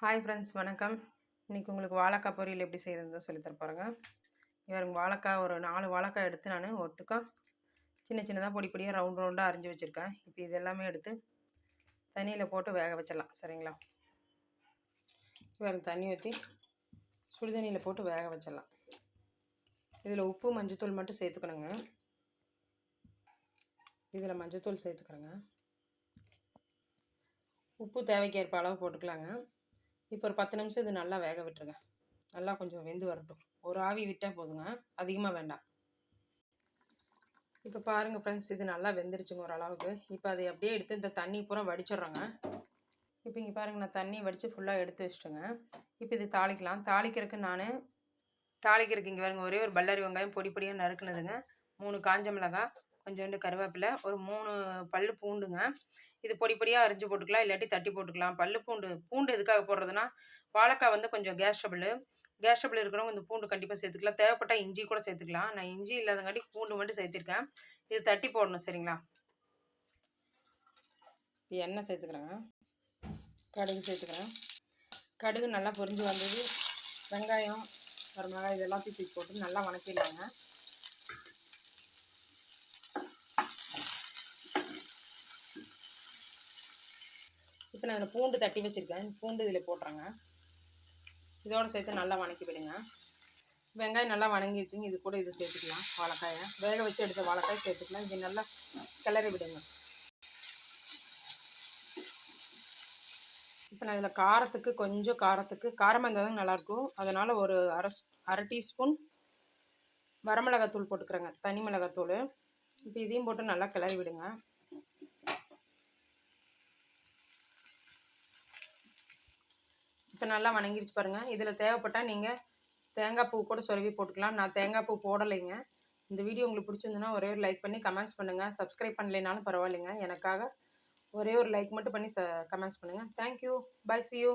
Hi friends வணக்கம். இன்றைக்கி உங்களுக்கு வாழைக்காய் பொரியல் எப்படி செய்கிறதுன்னு சொல்லித்தர தர போகிறேங்க இவருங்க வாழைக்காய் ஒரு நாலு வாழைக்காய் எடுத்து நான் ஒட்டுக்கா சின்ன சின்னதாக பொடி பொடியாக ரவுண்ட் ரவுண்டாக அரிஞ்சு வச்சுருக்கேன். இப்போ இது எல்லாமே எடுத்து தண்ணியில் போட்டு வேக வச்சிடலாம் சரிங்களா? இவருக்கு தண்ணி ஊற்றி சுடு தண்ணியில் போட்டு வேக வச்சிடலாம். இதில் உப்பு மஞ்சத்தூள் மட்டும் சேர்த்துக்கணுங்க. இதில் மஞ்சத்தூள் சேர்த்துக்கிறேங்க. உப்பு தேவைக்கேற்ப அளவு போட்டுக்கலாங்க. இப்போ ஒரு பத்து நிமிஷம் இது நல்லா வேக விட்டுருங்க. நல்லா கொஞ்சம் வெந்து வரட்டும். ஒரு ஆவி விட்டால் போதுங்க. அதிகமாக வேண்டாம். இப்போ பாருங்கள் ஃப்ரெண்ட்ஸ் இது நல்லா வெந்துருச்சுங்க ஓரளவுக்கு. இப்போ அதை அப்படியே எடுத்து இந்த தண்ணி பூரா வடிச்சிடுறோங்க. இப்போ இங்கே பாருங்கள் நான் தண்ணி வடித்து ஃபுல்லாக எடுத்து வச்சிட்டேங்க. இப்போ இது தாளிக்கலாம். தாளிக்கிறதுக்கு நான் தாளிக்கிறதுக்கு இங்கே பாருங்க ஒரே ஒரு பல்லாரி வெங்காயம் பொடி பொடியாக நறுக்குனதுங்க. மூணு காஞ்ச மிளகாய் கொஞ்சோண்டு கருவேப்பிலை ஒரு மூணு பல் பூண்டுங்க. இது பொடி பொடியாக அரிஞ்சு போட்டுக்கலாம் இல்லாட்டி தட்டி போட்டுக்கலாம். பல் பூண்டு பூண்டு எதுக்காக போடுறதுன்னா வாழைக்காய் வந்து கொஞ்சம் கேஸ் ட்ரபிள் கேஸ் ட்ரபிள் இருக்கிறவங்க இந்த பூண்டு கண்டிப்பாக சேர்த்துக்கலாம். தேவைப்பட்டால் இஞ்சி கூட சேர்த்துக்கலாம். நான் இஞ்சி இல்லாதங்காட்டி பூண்டு மட்டும் சேர்த்துருக்கேன். இது தட்டி போடணும் சரிங்களா? எண்ணெய் சேர்த்துக்கிறேங்க. கடுகு சேர்த்துக்கிறேன். கடுகு நல்லா பொரிஞ்சு வந்தது. வெங்காயம் வரமிளகாய் இதெல்லாம் தூக்கி போட்டு நல்லா வணக்கிடலாங்க. இப்போ நான் பூண்டு தட்டி வச்சுருக்கேன். பூண்டு இதில் போட்டுறேங்க. இதோடு சேர்த்து நல்லா வணக்கி விடுங்க. வெங்காயம் நல்லா வணங்கிடுச்சுங்க. இது கூட இது சேர்த்துக்கலாம். வாழைக்காயை. வேக வச்சு எடுத்த வாழைக்காய் சேர்த்துக்கலாம். இது நல்லா கிளறி விடுங்க. இப்போ நான் இதில் காரத்துக்கு கொஞ்சம் காரத்துக்கு காரமாக இருந்தால் தான் நல்லாயிருக்கும். அதனால் ஒரு அரை அரை டீஸ்பூன் வரமிளகாத்தூள் போட்டுக்கிறேங்க. தனி மிளகாத்தூள். இப்போ இதையும் போட்டு நல்லா கிளறி விடுங்க. இப்போ நல்லா வணங்கிடுச்சு பாருங்கள் இதில் தேவைப்பட்டால் நீங்கள் தேங்காய் பூ கூட சொருவி போட்டுக்கலாம். நான் தேங்காய் பூ போடலைங்க. இந்த வீடியோ உங்களுக்கு பிடிச்சிருந்துன்னா ஒரே ஒரு லைக் பண்ணி கமெண்ட்ஸ் பண்ணுங்கள் சப்ஸ்கிரைப் பண்ணலைனாலும் பரவாயில்லைங்க. எனக்காக ஒரே ஒரு லைக் மட்டும் பண்ணி ச கமெண்ட்ஸ் பண்ணுங்கள் தேங்க்யூ பை சி யூ